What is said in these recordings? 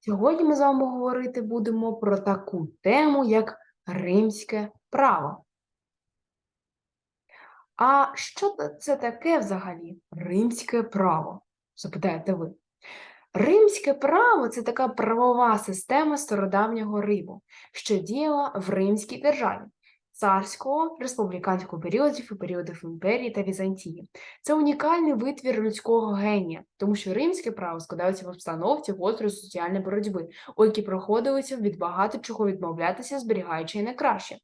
Сьогодні ми з вами говорити будемо про таку тему, як римське право. А що це таке взагалі римське право? Запитаєте ви. Римське право це така правова система стародавнього Риму, що діяла в Римській державі царського, республіканського періодів і періодів імперії та Візантії. Це унікальний витвір людського генія, тому що римське право складається в обстановці гострої соціальної боротьби, у якій проходилося від багато чого відмовлятися, зберігаючи найкраще.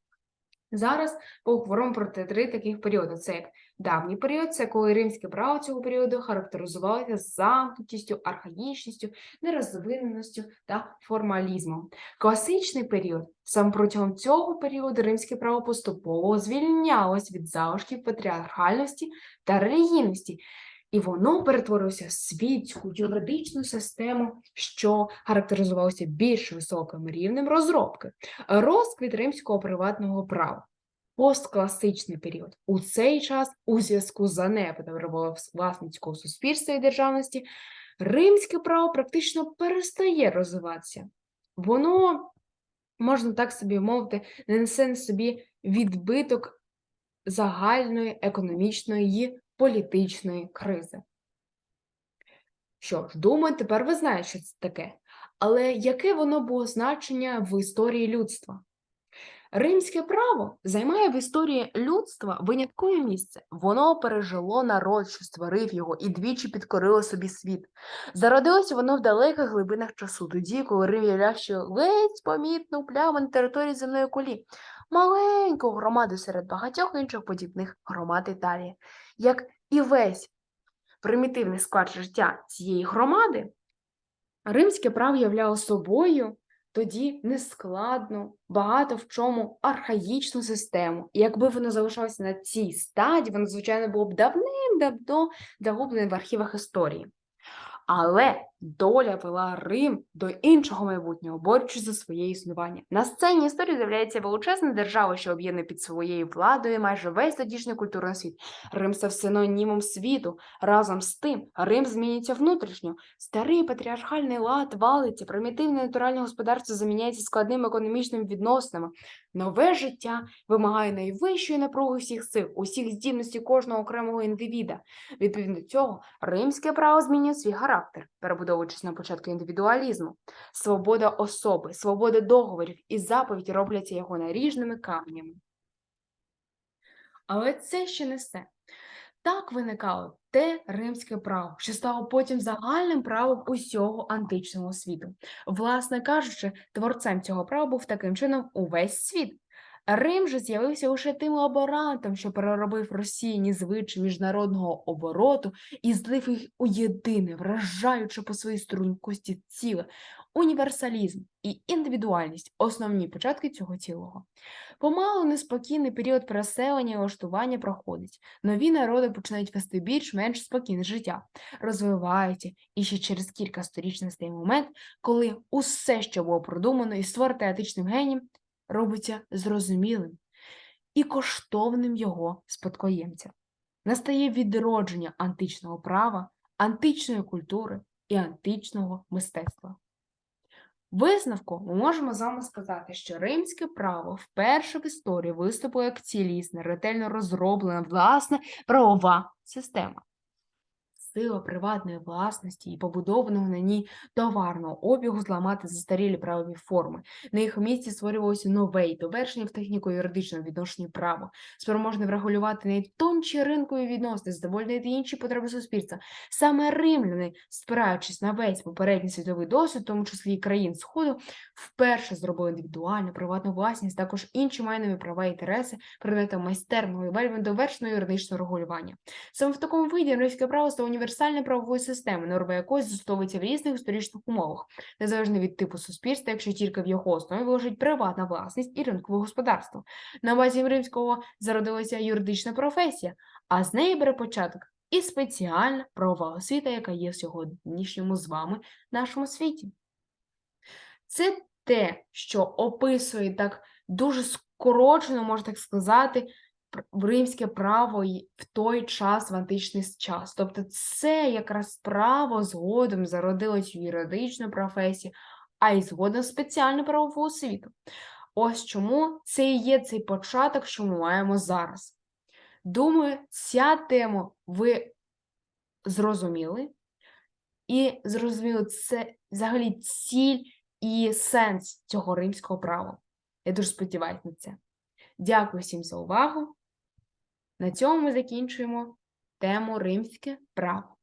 Зараз поговоримо про три таких періоди. Це як давній період, це коли римське право цього періоду характеризувалося замкнутістю, архаїчністю, нерозвиненістю та формалізмом. Класичний період саме протягом цього періоду римське право поступово звільнялось від залишків патріархальності та релігійності. І воно перетворилося в світську юридичну систему, що характеризувалося більш високим рівнем розробки. Розквіт римського приватного права. Посткласичний період. У цей час, у зв'язку з занепадом власницького суспільства і державності, римське право практично перестає розвиватися. Воно, можна так собі мовити, не несе на собі відбиток загальної економічної і політичної кризи. Що ж, думаю, тепер ви знаєте, що це таке. Але яке воно було значення в історії людства? Римське право займає в історії людства виняткове місце. Воно пережило народ, що створив його, і двічі підкорило собі світ. Зародилося воно в далеких глибинах часу, тоді, коли Рим являв ще ледь помітну пляму на території земної кулі, маленьку громаду серед багатьох інших подібних громад Італії. Як і весь примітивний склад життя цієї громади, римське право являло собою тоді нескладну, багато в чому архаїчну систему. І якби воно залишалося на цій стадії, воно, звичайно, було б давним-давно загублене в архівах історії. Але доля вела Рим до іншого майбутнього, борючись за своє існування. На сцені історії з'являється величезна держава, що об'єднує під своєю владою майже весь тодішній культурний світ. Рим став синонімом світу. Разом з тим, Рим змінюється внутрішньо. Старий патріархальний лад валиться, примітивне натуральне господарство заміняється складними економічними відносинами. Нове життя вимагає найвищої напруги всіх сил, усіх здібностей кожного окремого індивіда. Відповідно цього, римське право змінює свій характер, перебудовуючись на початку індивідуалізму. Свобода особи, свобода договорів і заповідь робляться його наріжними камнями. Але це ще не все. Так виникало те римське право, що стало потім загальним правом усього античного світу. Власне кажучи, творцем цього права був таким чином увесь світ. Рим же з'явився лише тим лаборантом, що переробив розсіяні звичаї міжнародного обороту і злив їх у єдине, вражаючи по своїй стрункості ціле, універсалізм і індивідуальність основні початки цього цілого. Помалу неспокійний період переселення і влаштування проходить. Нові народи починають вести більш-менш спокійне життя, розвиваються, і ще через кілька сторіч настає момент, коли усе, що було продумано і створено етичним генієм, робиться зрозумілим і коштовним його спадкоємця. Настає відродження античного права, античної культури і античного мистецтва. Висновку ми можемо з вами сказати, що римське право вперше в історії виступило як цілісна, ретельно розроблена власна правова система. Сила приватної власності і побудованого на ній товарного обігу зламати застарілі правові форми. На їх місці створювалося нове і довершення в техніко-юридичному відношенні право, спроможне врегулювати найтонші ринкові відносини, задовольнити інші потреби суспільства. Саме римляни, спираючись на весь попередній світовий досвід, в тому числі і країн Сходу, вперше зробили індивідуальну приватну власність, також інші майнові права і інтереси предметом майстерного і вельми довершеного юридичного регулювання. Саме в такому виді римське право стало універсальною правовою системою, норма якої застосовується в різних історичних умовах, незалежно від типу суспільства, якщо тільки в його основі лежить приватна власність і ринкове господарство. На базі римського зародилася юридична професія, а з неї бере початок і спеціальна правова освіта, яка є в сьогоднішньому з вами нашому світі. Це те, що описує так дуже скорочено, можна так сказати, римське право в той час, в античний час. Тобто це якраз право згодом зародилось в юридичну професію, а й згодом спеціальну правову освіту. Ось чому це і є цей початок, що ми маємо зараз. Думаю, ця тема ви зрозуміли, і зрозуміли це взагалі ціль і сенс цього римського права. Я дуже сподіваюся на це. Дякую всім за увагу. На цьому ми закінчуємо тему римське право.